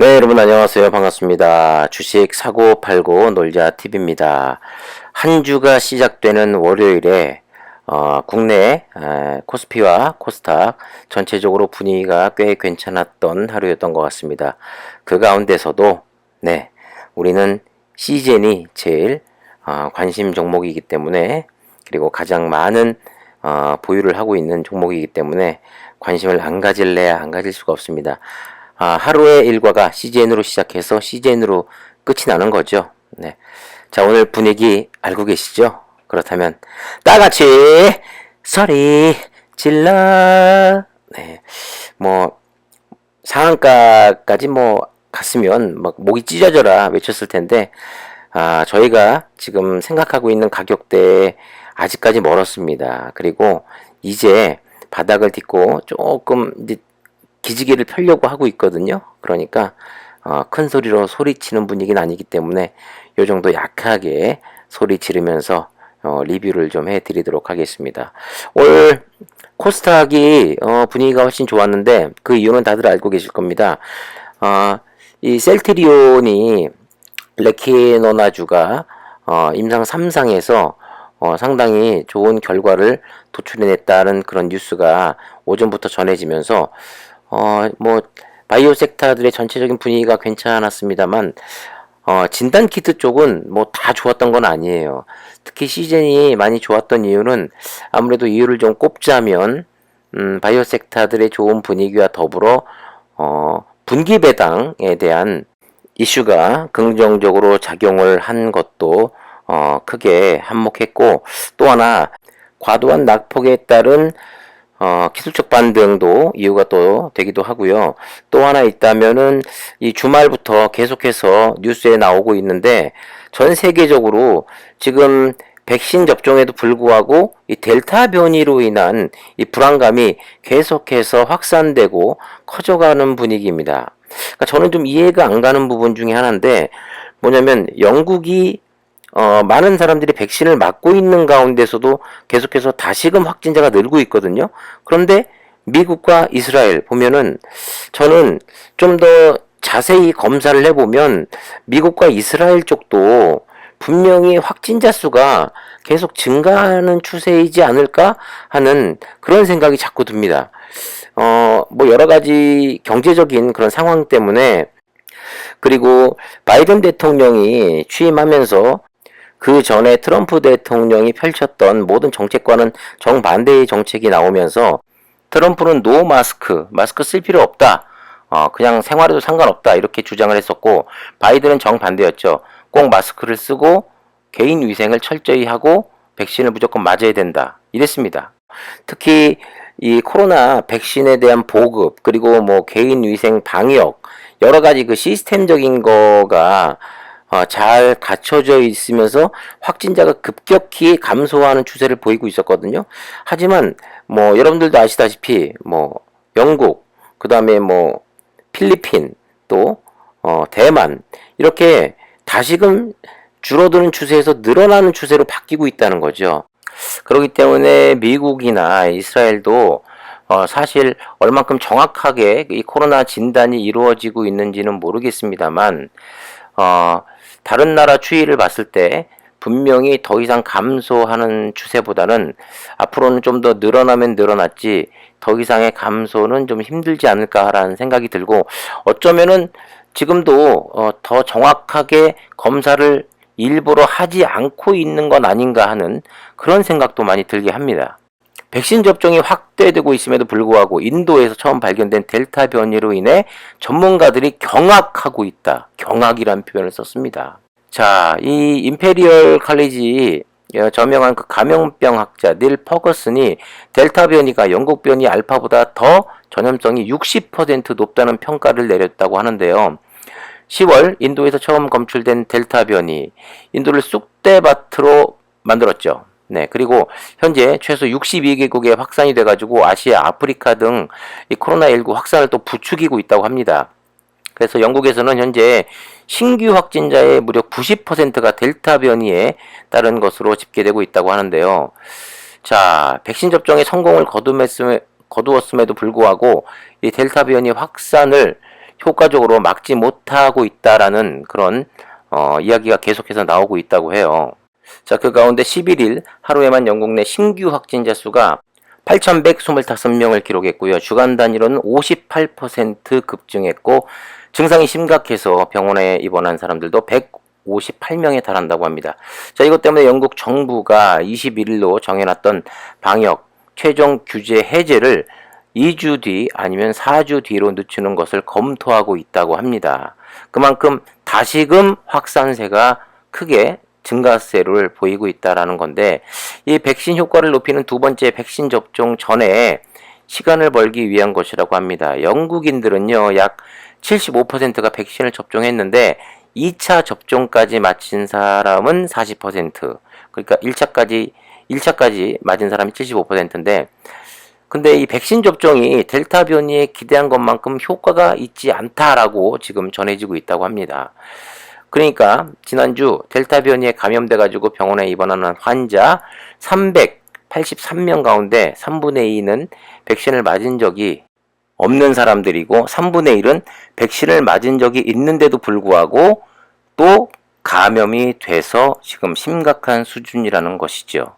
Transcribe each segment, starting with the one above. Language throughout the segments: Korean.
네, 여러분 안녕하세요. 반갑습니다. 주식 사고 팔고 놀자 TV입니다. 한 주가 시작되는 월요일에 어, 국내 에, 코스피와 코스닥 전체적으로 분위기가 꽤 괜찮았던 하루였던 것 같습니다. 그 가운데서도 네, 우리는 시젠이 제일 어, 관심 종목이기 때문에 그리고 가장 많은 어, 보유를 하고 있는 종목이기 때문에 관심을 안 가질래야 안 가질 수가 없습니다. 아, 하루의 일과가 CGN으로 시작해서 CGN으로 끝이 나는 거죠. 네. 자, 오늘 분위기 알고 계시죠? 그렇다면, 다 같이, 소리 질러. 네. 뭐, 상한가까지 뭐, 갔으면, 막, 목이 찢어져라 외쳤을 텐데, 아, 저희가 지금 생각하고 있는 가격대에 아직까지 멀었습니다. 그리고 이제 바닥을 딛고 조금 이제 기지개를 펴려고 하고 있거든요. 그러니까 어, 큰 소리로 소리치는 분위기는 아니기 때문에 요 정도 약하게 소리 지르면서 어, 리뷰를 좀 해드리도록 하겠습니다. 오늘 코스닥이 어, 분위기가 훨씬 좋았는데 그 이유는 다들 알고 계실 겁니다. 어, 이 셀트리온이 레키노나주가 어, 임상 3상에서 어, 상당히 좋은 결과를 도출해냈다는 그런 뉴스가 오전부터 전해지면서 어, 뭐, 바이오 섹터들의 전체적인 분위기가 괜찮았습니다만, 어, 진단 키트 쪽은 뭐 다 좋았던 건 아니에요. 특히 시즌이 많이 좋았던 이유는 아무래도 이유를 좀 꼽자면, 음, 바이오 섹터들의 좋은 분위기와 더불어, 어, 분기 배당에 대한 이슈가 긍정적으로 작용을 한 것도, 어, 크게 한몫했고, 또 하나, 과도한 낙폭에 따른 어, 기술적 반등도 이유가 또 되기도 하고요. 또 하나 있다면은 이 주말부터 계속해서 뉴스에 나오고 있는데 전 세계적으로 지금 백신 접종에도 불구하고 이 델타 변이로 인한 이 불안감이 계속해서 확산되고 커져가는 분위기입니다. 그러니까 저는 좀 이해가 안 가는 부분 중에 하나인데 뭐냐면 영국이 어, 많은 사람들이 백신을 맞고 있는 가운데서도 계속해서 다시금 확진자가 늘고 있거든요. 그런데 미국과 이스라엘 보면은 저는 좀 더 자세히 검사를 해보면 미국과 이스라엘 쪽도 분명히 확진자 수가 계속 증가하는 추세이지 않을까 하는 그런 생각이 자꾸 듭니다. 어, 뭐 여러 가지 경제적인 그런 상황 때문에 그리고 바이든 대통령이 취임하면서 그 전에 트럼프 대통령이 펼쳤던 모든 정책과는 정반대의 정책이 나오면서 트럼프는 노 마스크, 마스크 쓸 필요 없다. 어, 그냥 생활해도 상관없다. 이렇게 주장을 했었고, 바이든은 정반대였죠. 꼭 마스크를 쓰고 개인 위생을 철저히 하고 백신을 무조건 맞아야 된다. 이랬습니다. 특히 이 코로나 백신에 대한 보급, 그리고 뭐 개인 위생 방역, 여러 가지 그 시스템적인 거가 어, 잘 갖춰져 있으면서 확진자가 급격히 감소하는 추세를 보이고 있었거든요. 하지만 뭐 여러분들도 아시다시피 뭐 영국, 그 다음에 뭐 필리핀, 또 어, 대만 이렇게 다시금 줄어드는 추세에서 늘어나는 추세로 바뀌고 있다는 거죠. 그렇기 때문에 미국이나 이스라엘도 어, 사실 얼만큼 정확하게 이 코로나 진단이 이루어지고 있는지는 모르겠습니다만 어, 다른 나라 추이를 봤을 때 분명히 더 이상 감소하는 추세보다는 앞으로는 좀 더 늘어나면 늘어났지 더 이상의 감소는 좀 힘들지 않을까라는 생각이 들고 어쩌면은 지금도 어, 더 정확하게 검사를 일부러 하지 않고 있는 건 아닌가 하는 그런 생각도 많이 들게 합니다. 백신 접종이 확대되고 있음에도 불구하고 인도에서 처음 발견된 델타 변이로 인해 전문가들이 경악하고 있다. 경악이란 표현을 썼습니다. 자, 이 임페리얼 칼리지 저명한 그 감염병 학자 닐 퍼거슨이 델타 변이가 영국 변이 알파보다 더 전염성이 60% 높다는 평가를 내렸다고 하는데요. 10월 인도에서 처음 검출된 델타 변이 인도를 쑥대밭으로 만들었죠. 네, 그리고 현재 최소 62개국에 확산이 돼가지고 아시아, 아프리카 등 이 코로나19 확산을 또 부추기고 있다고 합니다. 그래서 영국에서는 현재 신규 확진자의 무려 90%가 델타 변이에 따른 것으로 집계되고 있다고 하는데요. 자, 백신 접종에 성공을 거두었음에도 불구하고 이 델타 변이 확산을 효과적으로 막지 못하고 있다라는 그런 어, 이야기가 계속해서 나오고 있다고 해요. 자, 그 가운데 11일 하루에만 영국 내 신규 확진자 수가 8,125명을 기록했고요. 주간 단위로는 58% 급증했고 증상이 심각해서 병원에 입원한 사람들도 158명에 달한다고 합니다. 자, 이것 때문에 영국 정부가 21일로 정해놨던 방역 최종 규제 해제를 2주 뒤 아니면 4주 뒤로 늦추는 것을 검토하고 있다고 합니다. 그만큼 다시금 확산세가 크게 증가세를 보이고 있다라는 건데 이 백신 효과를 높이는 두 번째 백신 접종 전에 시간을 벌기 위한 것이라고 합니다. 영국인들은요, 약 75%가 백신을 접종했는데 2차 접종까지 마친 사람은 40%. 그러니까 1차까지 1차까지 맞은 사람이 75%인데 근데 이 백신 접종이 델타 변이에 기대한 것만큼 효과가 있지 않다라고 지금 전해지고 있다고 합니다. 그러니까 지난주 델타 변이에 감염돼 가지고 병원에 입원하는 환자 383명 가운데 3분의 2는 백신을 맞은 적이 없는 사람들이고 3분의 1은 백신을 맞은 적이 있는데도 불구하고 또 감염이 돼서 지금 심각한 수준이라는 것이죠.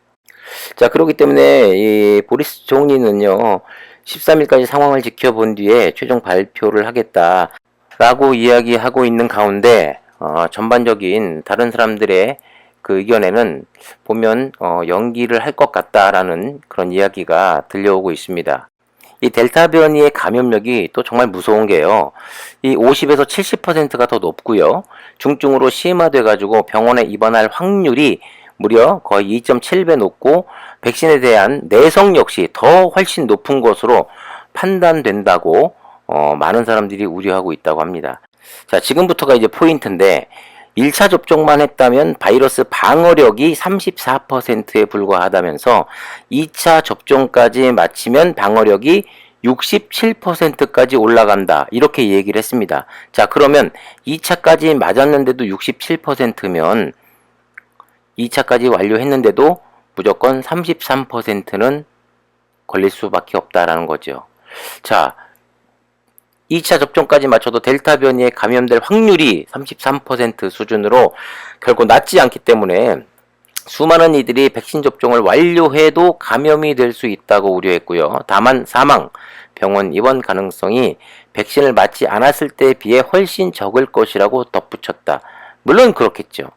자, 그렇기 때문에 이 보리스 총리는요. 13일까지 상황을 지켜본 뒤에 최종 발표를 하겠다라고 이야기하고 있는 가운데 어, 전반적인 다른 사람들의 그 의견에는 보면 어, 연기를 할 것 같다라는 그런 이야기가 들려오고 있습니다. 이 델타 변이의 감염력이 또 정말 무서운 게요. 이 50에서 70%가 더 높고요. 중증으로 심화돼 가지고 병원에 입원할 확률이 무려 거의 2.7배 높고 백신에 대한 내성 역시 더 훨씬 높은 것으로 판단된다고 어, 많은 사람들이 우려하고 있다고 합니다. 자, 지금부터가 이제 포인트인데 1차 접종만 했다면 바이러스 방어력이 34%에 불과하다면서 2차 접종까지 마치면 방어력이 67%까지 올라간다. 이렇게 얘기를 했습니다. 자, 그러면 2차까지 맞았는데도 67%면 2차까지 완료했는데도 무조건 33%는 걸릴 수밖에 없다라는 거죠. 자, 2차 접종까지 맞춰도 델타 변이에 감염될 확률이 33% 수준으로 결국 낮지 않기 때문에 수많은 이들이 백신 접종을 완료해도 감염이 될 수 있다고 우려했고요. 다만 사망, 병원 입원 가능성이 백신을 맞지 않았을 때에 비해 훨씬 적을 것이라고 덧붙였다. 물론 그렇겠죠.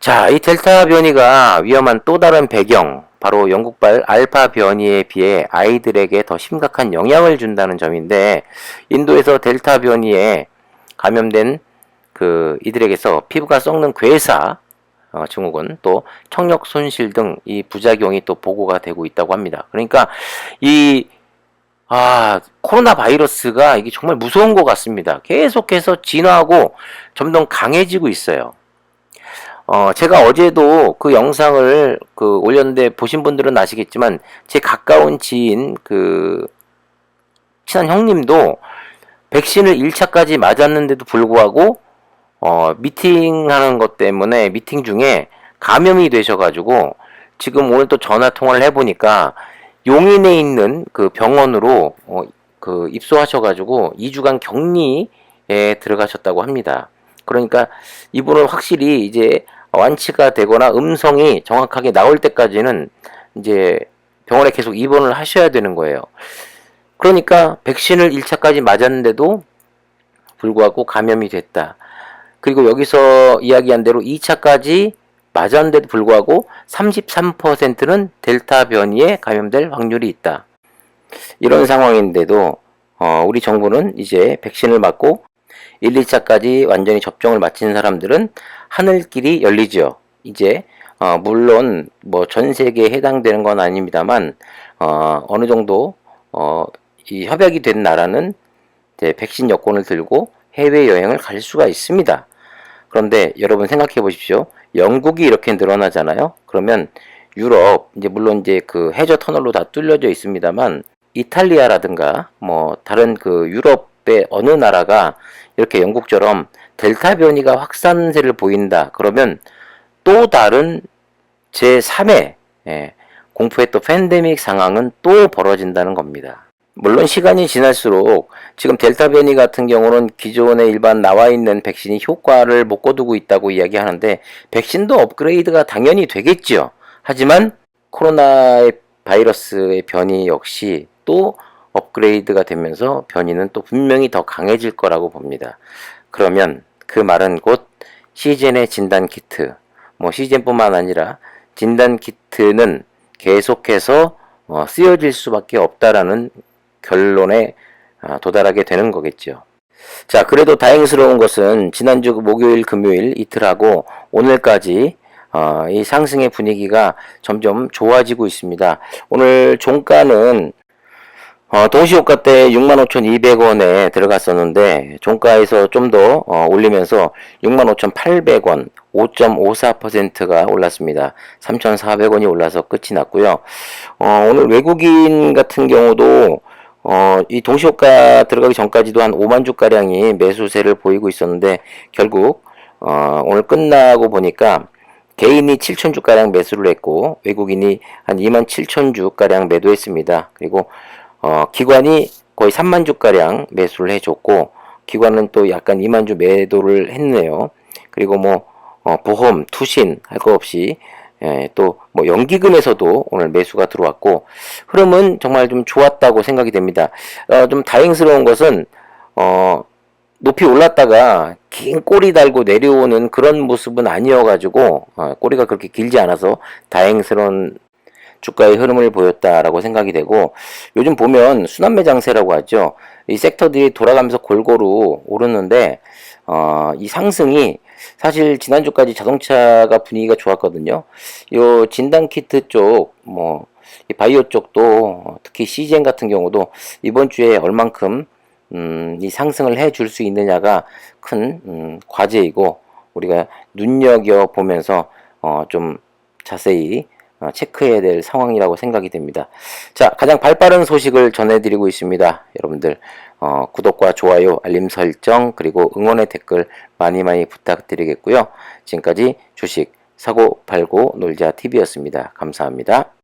자, 이 델타 변이가 위험한 또 다른 배경, 바로 영국발 알파 변이에 비해 아이들에게 더 심각한 영향을 준다는 점인데 인도에서 델타 변이에 감염된 그 이들에게서 피부가 썩는 괴사 어, 증후군 또 청력 손실 등 이 부작용이 또 보고가 되고 있다고 합니다. 그러니까 이 아, 코로나 바이러스가 이게 정말 무서운 것 같습니다. 계속해서 진화하고 점점 강해지고 있어요. 어, 제가 어제도 그 영상을 그 올렸는데 보신 분들은 아시겠지만 제 가까운 지인 그 친한 형님도 백신을 1차까지 맞았는데도 불구하고 어, 미팅하는 것 때문에 미팅 중에 감염이 되셔가지고 지금 오늘 또 전화 통화를 해보니까 용인에 있는 그 병원으로 어, 그 입소하셔가지고 2주간 격리에 들어가셨다고 합니다. 그러니까 이분은 확실히 이제 완치가 되거나 음성이 정확하게 나올 때까지는 이제 병원에 계속 입원을 하셔야 되는 거예요. 그러니까 백신을 1차까지 맞았는데도 불구하고 감염이 됐다. 그리고 여기서 이야기한 대로 2차까지 맞았는데도 불구하고 33%는 델타 변이에 감염될 확률이 있다. 이런 상황인데도 어, 우리 정부는 이제 백신을 맞고 1, 2차까지 완전히 접종을 마친 사람들은 하늘길이 열리죠. 이제 어, 물론 뭐 전 세계에 해당되는 건 아닙니다만 어, 어느 정도 어, 이 협약이 된 나라는 이제 백신 여권을 들고 해외 여행을 갈 수가 있습니다. 그런데 여러분 생각해 보십시오. 영국이 이렇게 늘어나잖아요. 그러면 유럽 이제 물론 이제 그 해저 터널로 다 뚫려져 있습니다만 이탈리아라든가 뭐 다른 그 유럽 의 어느 나라가 이렇게 영국처럼 델타 변이가 확산세를 보인다. 그러면 또 다른 제3의 예, 공포의 또 팬데믹 상황은 또 벌어진다는 겁니다. 물론 시간이 지날수록 지금 델타 변이 같은 경우는 기존에 일반 나와 있는 백신이 효과를 못 거두고 있다고 이야기하는데 백신도 업그레이드가 당연히 되겠죠. 하지만 코로나의 바이러스의 변이 역시 또 업그레이드가 되면서 변이는 또 분명히 더 강해질 거라고 봅니다. 그러면 그 말은 곧 시젠의 진단 키트, 뭐 시젠뿐만 아니라 진단 키트는 계속해서 어, 쓰여질 수밖에 없다라는 결론에 아, 도달하게 되는 거겠죠. 자, 그래도 다행스러운 것은 지난주 목요일, 금요일 이틀하고 오늘까지 어, 이 상승의 분위기가 점점 좋아지고 있습니다. 오늘 종가는 어, 동시호가 때 65,200원에 들어갔었는데 종가에서 좀 더 어, 올리면서 65,800원 5.54%가 올랐습니다. 3,400원이 올라서 끝이 났고요. 어, 오늘 외국인 같은 경우도 어, 이 동시호가 들어가기 전까지도 한 5만 주가량이 매수세를 보이고 있었는데 결국 어, 오늘 끝나고 보니까 개인이 7천 주가량 매수를 했고 외국인이 한 2만 7천 주가량 매도했습니다. 그리고 어, 기관이 거의 3만 주가량 매수를 해줬고 기관은 또 약간 2만 주 매도를 했네요. 그리고 뭐 어, 보험, 투신 할 거 없이 예, 또 뭐 연기금에서도 오늘 매수가 들어왔고 흐름은 정말 좀 좋았다고 생각이 됩니다. 어, 좀 다행스러운 것은 어, 높이 올랐다가 긴 꼬리 달고 내려오는 그런 모습은 아니어가지고 어, 꼬리가 그렇게 길지 않아서 다행스러운 주가의 흐름을 보였다라고 생각이 되고 요즘 보면 순환매 장세라고 하죠. 이 섹터들이 돌아가면서 골고루 오르는데 어, 이 상승이 사실 지난주까지 자동차가 분위기가 좋았거든요. 요 진단 키트 쪽, 뭐, 이 바이오 쪽도 특히 시젠 같은 경우도 이번 주에 얼만큼 음, 이 상승을 해줄 수 있느냐가 큰 음, 과제이고 우리가 눈여겨 보면서 어, 좀 자세히 어, 체크해야 될 상황이라고 생각이 됩니다. 자, 가장 발빠른 소식을 전해드리고 있습니다. 여러분들 어, 구독과 좋아요, 알림 설정 그리고 응원의 댓글 많이 많이 부탁드리겠고요. 지금까지 주식 사고 팔고 놀자 TV였습니다. 감사합니다.